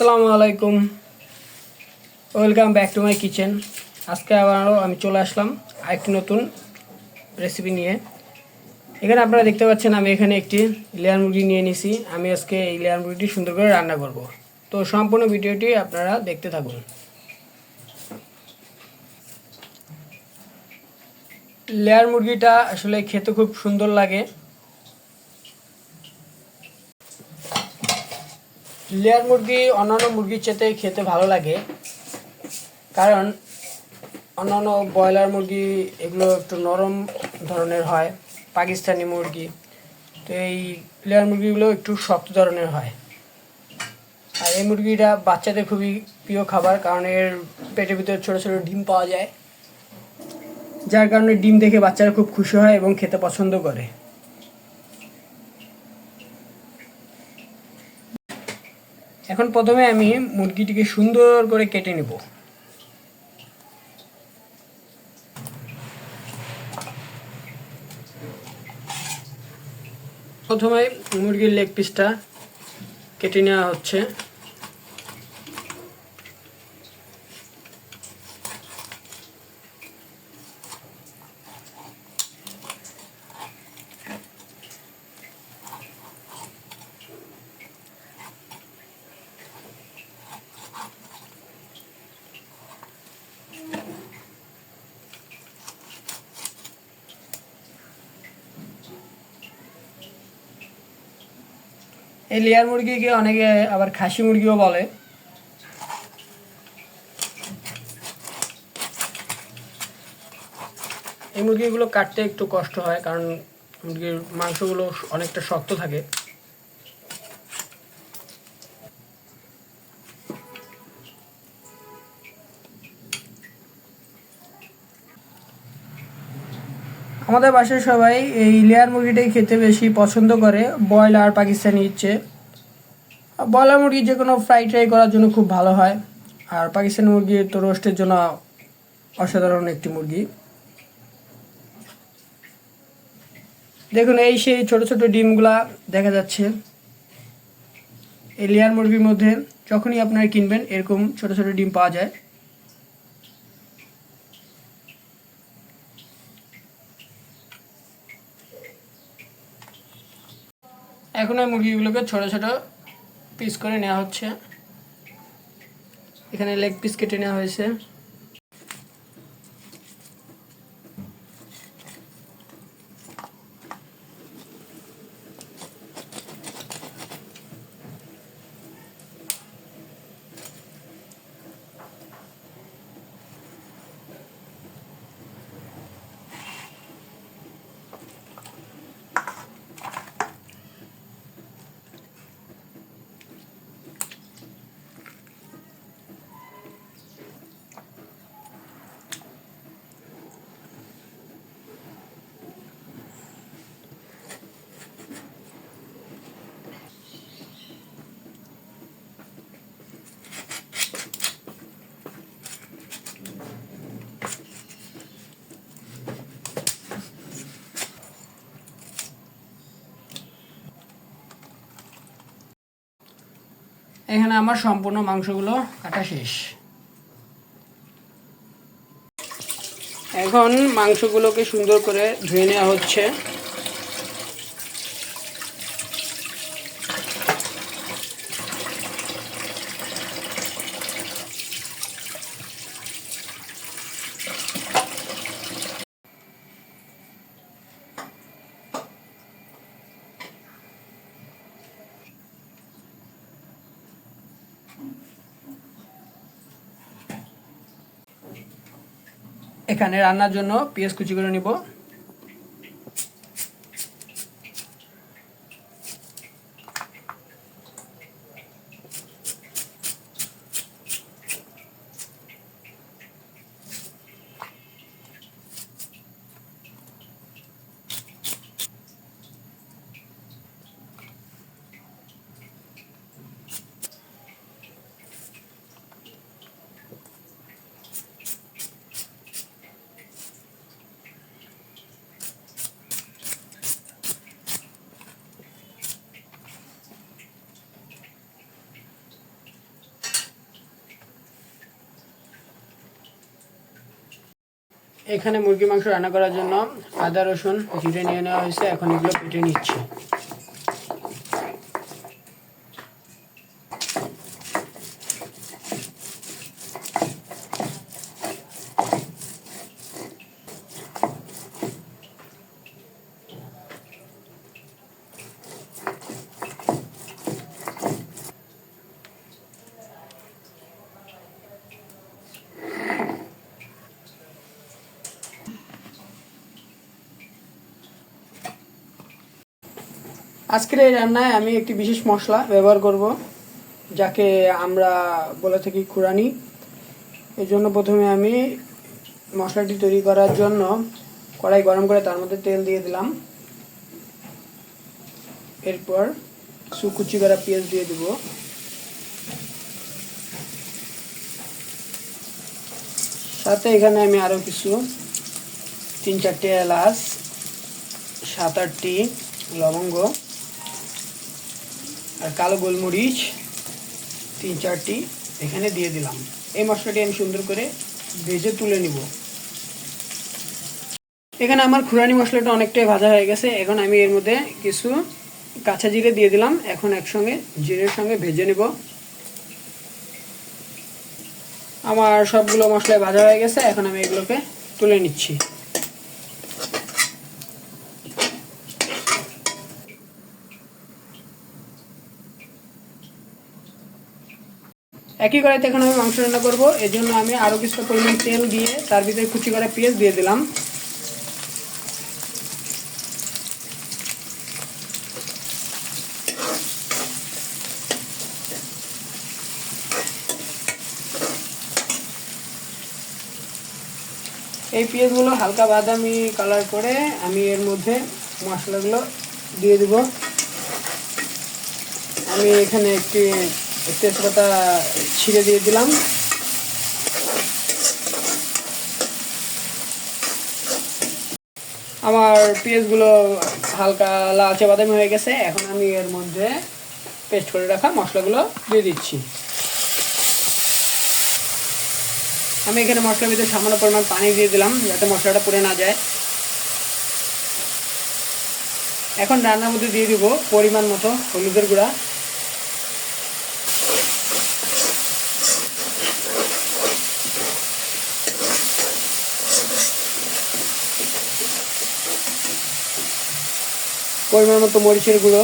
আসসালামু আলাইকুম। Welcome back to my kitchen আজকে আবারও আমি চলে আসলাম আরেকটি নতুন রেসিপি নিয়ে। এখানে আপনারা দেখতে পাচ্ছেন আমি এখানে একটি লেয়ার মুরগি নিয়ে নিছি। আমি আজকে এই লেয়ার মুরগিটি সুন্দর করে রান্না করব। তো সম্পূর্ণ ভিডিওটি আপনারা দেখতে থাকুন। লেয়ার মুরগিটা আসলে খেতে খুব সুন্দর লাগে। লেয়ার মুরগি, অন্যান্য মুরগির চেতে খেতে ভালো লাগে। কারণ অন্যান্য ব্রয়লার মুরগি এগুলো একটু নরম ধরনের হয়, পাকিস্তানি মুরগি। তো এই লেয়ার মুরগিগুলো একটু শক্ত ধরনের হয়। আর এই মুরগিটা বাচ্চাদের খুবই প্রিয় খাবার, কারণ এর পেটের ভিতরে ছোটো ছোটো ডিম পাওয়া যায়। যার কারণে ডিম দেখে বাচ্চারা খুব খুশি হয় এবং খেতে পছন্দ করে। এখন প্রথমে আমি মুরগিটিকে সুন্দর করে কেটে নেব। প্রথমে মুরগির লেগ পিসটা কেটে নেওয়া হচ্ছে। এই লেয়ার মুরগিকে অনেকে আবার খাসি মুরগিও বলে। এই মুরগিগুলো কাটতে একটু কষ্ট হয়, কারণ মুরগির মাংসগুলো অনেকটা শক্ত থাকে। আমাদের বাসায় সবাই এই লেয়ার মুরগিটাই খেতে বেশি পছন্দ করে। ব্রয়লার পাকিস্তানি ইচ্ছে। ব্রয়লার মুরগি যে কোনো ফ্রাই ট্রাই করার জন্য খুব ভালো হয়। আর পাকিস্তানি মুরগি তো রোস্টের জন্য অসাধারণ একটি মুরগি। দেখুন, এই সেই ছোট ছোট ডিমগুলা দেখা যাচ্ছে। এই লেয়ার মুরগির মধ্যে যখনই আপনারা কিনবেন, এরকম ছোট ছোট ডিম পাওয়া যায়। এখন ওই মুরগিগুলোকে ছোট ছোট পিস করে নেওয়া হচ্ছে। এখানে লেগ পিস কেটে নেওয়া হয়েছে। এখানে আমার সম্পূর্ণ মাংসগুলো কাটা শেষ। এখন মাংসগুলোকে সুন্দর করে ধুয়ে নেওয়া হচ্ছে। এখানে রান্নার জন্য পেঁয়াজ কুচি করে নিব। এখানে মুরগি মাংস রান্না করার জন্য আদা, রসুন, জিরে নিয়ে নেওয়া হয়েছে। এখন এগুলো কেটে নিচ্ছি। আজকের এই রান্নায় আমি একটি বিশেষ মশলা ব্যবহার করব, যাকে আমরা বলে থাকি খুরানি এর জন্য প্রথমে আমি মশলাটি তৈরি করার জন্য কড়াই গরম করে তার মধ্যে তেল দিয়ে দিলাম। এরপর কিছু কুচি করা পেঁয়াজ দিয়ে দিব। সাথে এখানে আমি আরও কিছু তিন চারটে এলাচ, সাত আটটি লবঙ্গ আর কালো গোলমরিচ, তিন চারটি এখানে দিয়ে দিলাম। এই মশলাটি আমি সুন্দর করে ভেজে তুলে নিব। এখানে আমার খুরানি মশলাটা অনেকটাই ভাজা হয়ে গেছে। এখন আমি এর মধ্যে কিছু কাঁচা জিরে দিয়ে দিলাম। এখন একসঙ্গে জিরের সঙ্গে ভেজে নেব। আমার সবগুলো মশলায় ভাজা হয়ে গেছে। এখন আমি এগুলোকে তুলে নিচ্ছি। একই কড়াইতে এখন আমি মাংস রান্না করব। এর জন্য আমি আরও কিছুটা পরিমাণ তেল দিয়ে তার ভিতরে কুচি করা পেঁয়াজ দিয়ে দিলাম। এই পেঁয়াজগুলো হালকা বাদামি কালার করে আমি এর মধ্যে মশলাগুলো দিয়ে দেব। আমি এখানে একটি তেজপাতা ছিঁড়ে দিয়ে দিলাম। আমার পেঁয়াজগুলো হালকা লালচে বাদামি হয়ে গেছে। এখন আমি এর মধ্যে পেস্ট করে রাখা মশলাগুলো দিয়ে দিচ্ছি। আমি এখানে মশলার ভিতরে সামান্য পরিমাণ পানি দিয়ে দিলাম, যাতে মশলাটা পুড়ে না যায়। এখন রান্নার মধ্যে দিয়ে দিব পরিমাণ মতো হলুদের গুঁড়া। পরিমাণ মতো মরিচের গুঁড়ো।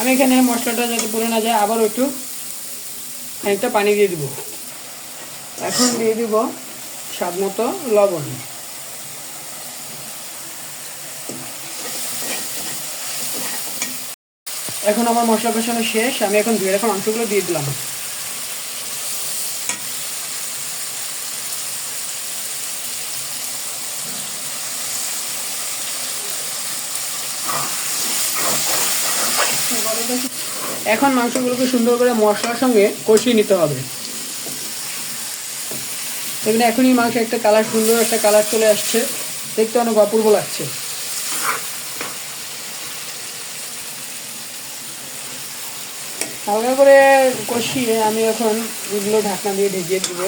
আমি এখানে মশলাটা যাতে পুড়ে না যায় আবার একটু খানিকটা পানি দিয়ে দিব। এখন দিয়ে দিব স্বাদ মতো লবণ। এখন আমার মশলা কষানো শেষ, আমি এখন ধুয়ে রাখা মাংসগুলো দিয়ে দিলাম। এখন মাংসগুলোকে সুন্দর করে মশলার সঙ্গে কষিয়ে নিতে হবে। এখানে এখনই মাংস একটা কালার সুন্দর একটা কালার চলে আসছে। দেখতে অনেক অপূর্ব লাগছে। হালকা করে কষিয়ে আমি এখন এগুলো ঢাকনা দিয়ে ঢেকে দিব।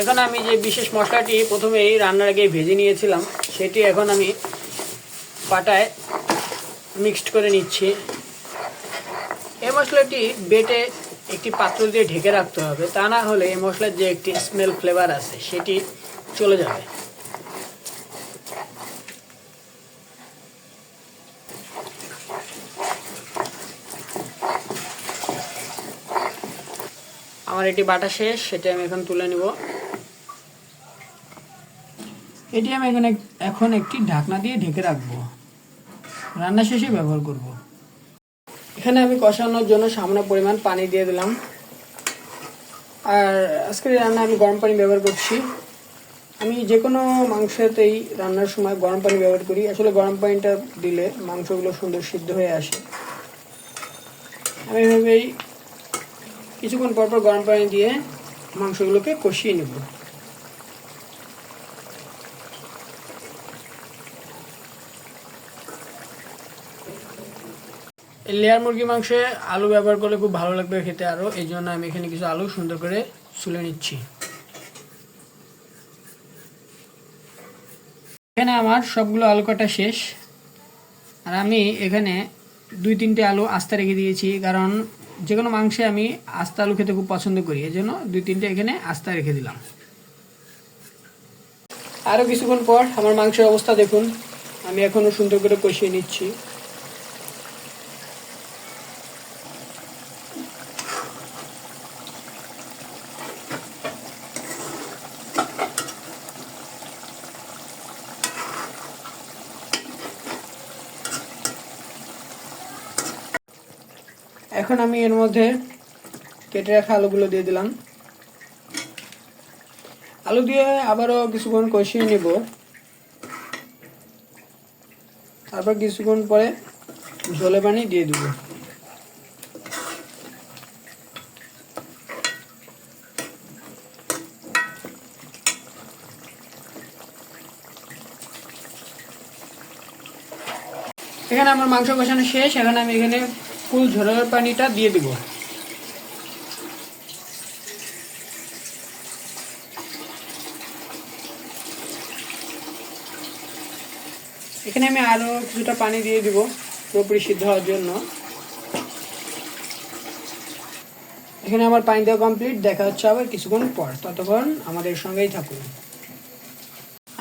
এখন আমি যে বিশেষ মশলাটি প্রথমেই রান্নার আগে ভেজে নিয়েছিলাম, সেটি এখন আমি পাটায় মিক্সড করে নিচ্ছি। এই মশলাটি বেটে একটি পাত্র দিয়ে ঢেকে রাখতে হবে। তা না হলে এই মশলার যে একটি স্মেল ফ্লেভার আছে, সেটি চলে যাবে। আমার এটি বাটা শেষ, সেটা আমি এখন তুলে নিব। এটি আমি এখানে এখন একটি ঢাকনা দিয়ে ঢেকে রাখব। রান্না শেষে ব্যবহার করব। এখানে আমি কষানোর জন্য সামান্য পরিমাণ পানি দিয়ে দিলাম। আর আজকের রান্না আমি গরম পানি ব্যবহার করছি। আমি যে কোনো মাংসতেই রান্নার সময় গরম পানি ব্যবহার করি। আসলে গরম পানিটা দিলে মাংসগুলো সুন্দর সিদ্ধ হয়ে আসে। আমি এভাবেই কিছুক্ষণ পর পর গরম পানি দিয়ে মাংসগুলোকে কষিয়ে নেব। লেয়ার মুরগি মাংসে আলু ব্যবহার করলে খুব ভালো লাগবে খেতে আরও এই জন্য আমি এখানে কিছু আলু সুন্দর করে ছুলে নিচ্ছি। এখানে আমার সবগুলো আলু কাটা শেষ। আর আমি এখানে দুই তিনটে আলু আস্তা রেখে দিয়েছি, কারণ যে কোনো মাংসে আমি আস্তা আলু খেতে খুব পছন্দ করি। এই জন্য দুই তিনটে এখানে আস্তা রেখে দিলাম। আরও কিছুক্ষণ পর আমার মাংসের অবস্থা দেখুন। আমি এখনও সুন্দর করে কষিয়ে নিচ্ছি। এখন আমি এর মধ্যে কেটে রাখা আলুগুলো দিয়ে দিলাম। আলু দিয়ে আবারও কিছুক্ষণ কষিয়ে নেব। তারপর কিছুক্ষণ পরে ঝোলে পানি দিয়ে দেবো। এখানে আমার মাংস কষানো শেষ। এখানে আমি এখানে ফুল ঝোলের পানিটা দিয়ে দিব। এখানে আমি আরও কিছুটা পানি দিয়ে দিব পুরোপুরি সিদ্ধ হওয়ার জন্য। এখানে আমার পানি দেওয়া কমপ্লিট দেখা হচ্ছে আবার কিছুক্ষণ পর। ততক্ষণ আমাদের সঙ্গেই থাকুন।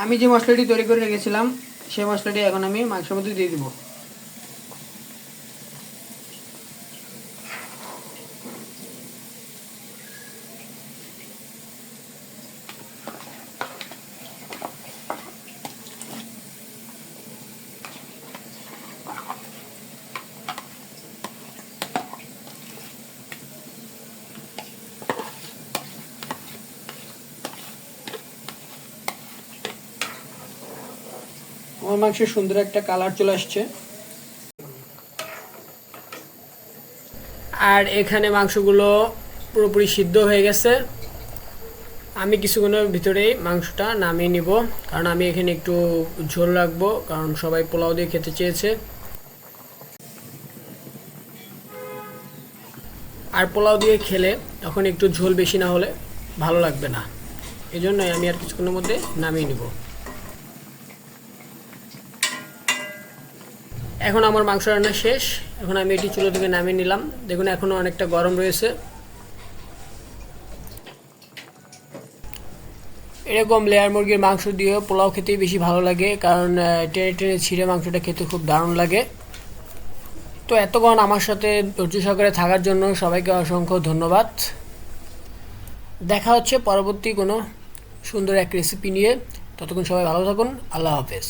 আমি যে মশলাটি তৈরি করে রেখেছিলাম, সেই মশলাটি এখন আমি মাংসের মধ্যে দিয়ে দিব। আমার মাংসের সুন্দর একটা কালার চলে আসছে। আর এখানে মাংসগুলো পুরোপুরি সিদ্ধ হয়ে গেছে। আমি কিছুক্ষণের ভিতরেই মাংসটা নামিয়ে নিব, কারণ আমি এখানে একটু ঝোল রাখব, কারণ সবাই পোলাও দিয়ে খেতে চেয়েছে। আর পোলাও দিয়ে খেলে তখন একটু ঝোল বেশি না হলে ভালো লাগবে না। এই জন্যই আমি আর কিছুক্ষণের মধ্যে নামিয়ে নিব। এখন আমার মাংস রান্না শেষ। এখন আমি এটি চুলো থেকে নামিয়ে নিলাম। দেখুন এখনও অনেকটা গরম রয়েছে। এরকম লেয়ার মুরগির মাংস দিয়েও পোলাও খেতেই বেশি ভালো লাগে, কারণ টেনে টেনে ছিঁড়ে মাংসটা খেতে খুব দারুণ লাগে। তো এতক্ষণ আমার সাথে ধৈর্য সহকারে থাকার জন্য সবাইকে অসংখ্য ধন্যবাদ। দেখা হচ্ছে পরবর্তী কোনো সুন্দর এক রেসিপি নিয়ে। ততক্ষণ সবাই ভালো থাকুন। আল্লাহ হাফেজ।